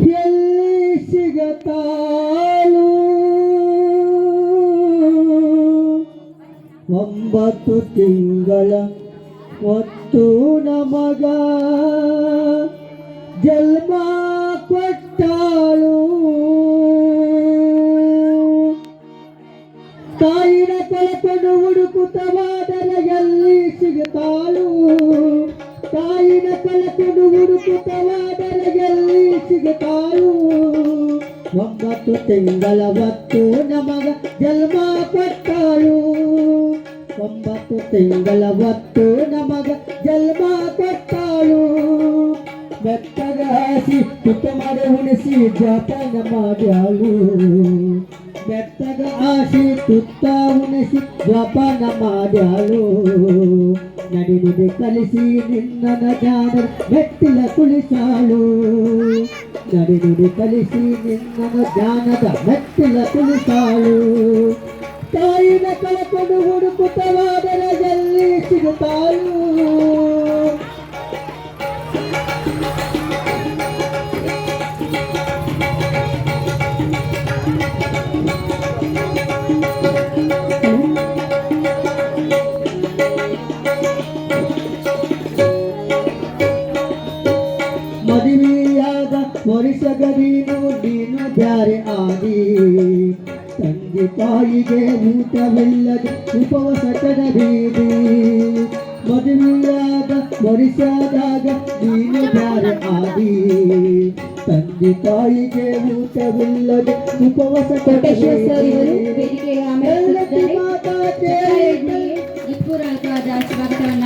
ಎಲ್ಲಿ ಸಿಗತಾಳು? ಒಂಬತ್ತು ತಿಂಗಳ ಒತ್ತು ನಮಗ ಜನ್ಮ ಕೊಟ್ಟಾಳು. ತಾಯಿನ ಕಳಕೊಂಡು ಹುಡುಕುತ್ತವಾದರೆ ಎಲ್ಲಿ ಸಿಗುತ್ತಾಳು ತಾಯಿನ ಕಳಕೊಂಡು ಹುಡುಕುತ್ತವಾದರೆ ಎಲ್ಲಿ ಸಿಗುತ್ತಾಳು ಒಂಬತ್ತು ತಿಂಗಳ ಹೊತ್ತು ನಮಗ ಜನ್ಮ ಕೊಟ್ಟಾಳು ಒಂಬತ್ತು ತಿಂಗಳ ಹೊತ್ತು ನಮಗ ಜನ್ಮ ಕೊಟ್ಟಾಳು ಹಾಸಿ ತುತ್ತ ಮಾಡಿ ಉಣಿಸಿ ಜಾತನ ಮಾಡ್ಯಾಳು. ಮೆತ್ತಗ ಆಸಿ ತುತ್ತ ಉಣಿಸಿ ಜೋಪಾನ ಮಾಡ್ಯಾಳು ನಡಿ ನುಡಿ ಕಲಿಸಿ ನಿನ್ನ ಜ್ಞಾನ ಮೆಟ್ಟಿಲ ಕುಳಿಸಾಳು ನಡಿ ನುಡಿ ಕಲಿಸಿ ನಿನ್ನ ಜ್ಞಾನದ ಮೆಟ್ಟಿಲ ಕುಳಿಸಾಳು ತಾಯಿನ ಕಳಕೊಂಡು ಹುಡುಕುತ್ತವಾದರೆ ಎಲ್ಲಿ ಸಿಗುತ್ತಾಳು ಮದುವೆಯಾದ ವರ್ಷಗ ನೀನು ಬ್ಯಾರೆ ಆದಿ ತಂದೆ ತಾಯಿಗೆ ಊಟವಿಲ್ಲದೆ ಉಪವಾಸ ಕಡಬೀದಿ ಮದುವೆಯಾದ ವರ್ಷದಾಗ ನೀನು ಬ್ಯಾರೆ ಆದಿ ತಂದೆ ತಾಯಿಗೆ ಊಟವಿಲ್ಲದೆ ಉಪವಾಸ ಕೋಟೇಶ್ವರ ಸರ್ ಇವರು ಕಡಬೀದಿ ವೇದಿಕೆಗೆ ಎಲ್ಲಕ್ಕೆ ಆಮಂತ್ರಿಸಿದ್ದಾರೆ ಮಾತಾ ಸ್ವಾಗತವನ್ನ